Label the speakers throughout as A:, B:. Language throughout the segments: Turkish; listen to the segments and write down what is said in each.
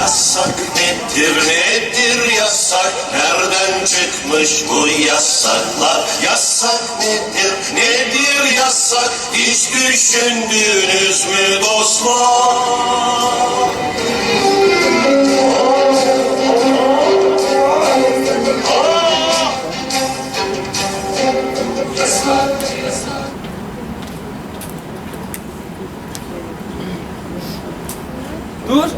A: Yasak nedir nedir yasak? Nereden çıkmış bu yasaklar? Yasak nedir nedir yasak? Hiç düşündünüz mü dostlar?
B: Dur.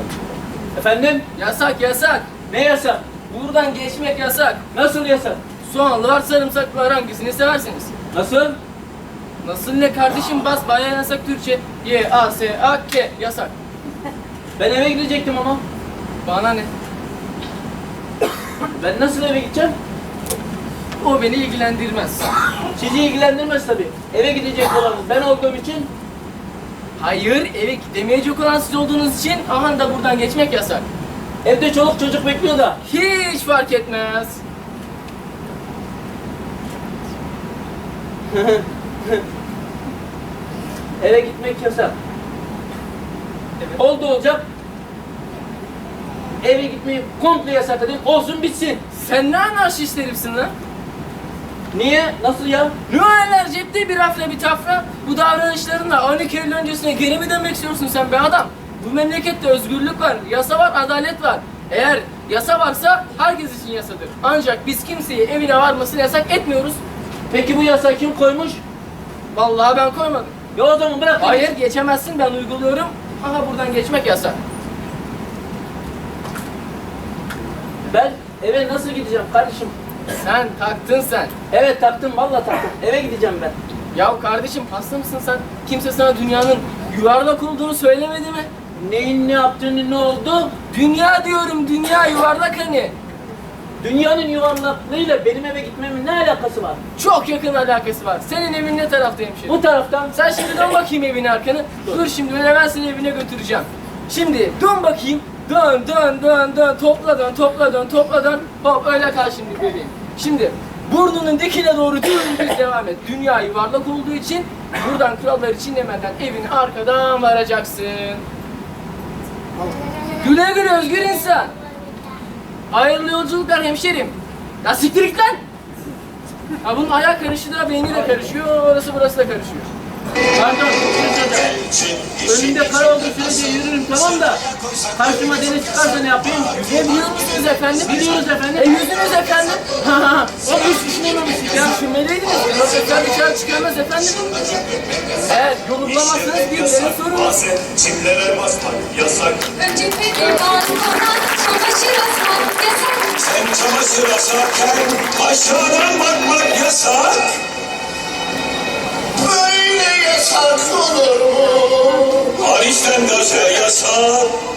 B: Efendim?
C: Yasak yasak.
B: Ne yasak?
C: Buradan geçmek yasak.
B: Nasıl yasak?
C: Soğanlı var sarımsaklı var hangisini seversiniz?
B: Nasıl?
C: Nasıl ne kardeşim bas bayağı yasak Türkçe. Y A S A K yasak.
B: Ben eve gidecektim ama.
C: Bana ne?
B: Ben nasıl eve gideceğim?
C: O beni ilgilendirmez.
B: Sizi ilgilendirmez tabii. Eve gidecek olanız ben olduğum için
C: Hayır eve gidemeyecek olan siz olduğunuz için aha da buradan geçmek yasak.
B: evde çoluk çocuk bekliyor da.
C: Hiç fark etmez.
B: Eve gitmek yasak.
C: Evet.
B: Oldu olacak. Eve gitmeyi komple yasakladım. Olsun bitsin.
C: Sen ne anarşist herifsin lan?
B: Niye? Nasıl ya?
C: Noeller cepte bir hafta bir tafra. Bu davranışlarınla 12 Eylül öncesine geri mi dönmek istiyorsun sen be adam? Bu memlekette özgürlük var, yasa var, adalet var. Eğer yasa varsa herkes için yasadır. Ancak biz kimseyi evine varmasını yasak etmiyoruz.
B: Peki bu yasağı kim koymuş?
C: Vallahi ben koymadım.
B: Ya o zaman bırak.
C: Hayır geçemezsin ben uyguluyorum. Aha buradan geçmek yasak.
B: Ben eve nasıl gideceğim kardeşim?
C: Sen taktın sen.
B: Evet taktım vallahi taktım. Eve gideceğim ben.
C: Ya kardeşim hasta mısın sen? Kimse sana dünyanın yuvarlak olduğunu söylemedi mi?
B: Neyin ne yaptığını ne oldu?
C: Dünya diyorum dünya yuvarlak hani.
B: Dünyanın yuvarlaklığıyla benim eve gitmemin ne alakası var?
C: Çok yakın alakası var. Senin evin ne tarafta hemşire?
B: Bu taraftan
C: Sen şimdi dön bakayım evine arkanı. Dur şimdi ben hemen seni evine götüreceğim. Şimdi dön bakayım. Dön dön dön dön topla dön topla dön topla dön. Hop öyle kal şimdi bebeğim. Şimdi burnunun dikine doğru dümdüz devam et. Dünya yuvarlak olduğu için buradan kuralları çiğnemeden evine arkadan varacaksın. Güle güle özgür insan. Hayırlı yolculuklar hemşerim. Ya siktir git lan. Ha bunun ayak karışı da beyni de karışıyor, orası burası da karışıyor.
B: Pardon önümde kar olduğu sürece yürürüm tamam da karşıma deniz çıkarsa ne yapayım?
C: Yüzebiliyor musunuz efendim?
B: Biliyoruz efendim.
C: E yüzünüz efendim. o üç düşünememiştik ya. Düşünmeliydiniz. Yok efendim dışarı çıkarmaz efendim. Eğer yolu bulamazsanız birilerine sorun.
A: Bazen çimlere basmak yasak
D: Önce peki balkona çamaşır asmak yasak.
A: Sen çamaşır asarken aşağıdan bakmak saklanırım Paris'ten gaza yasa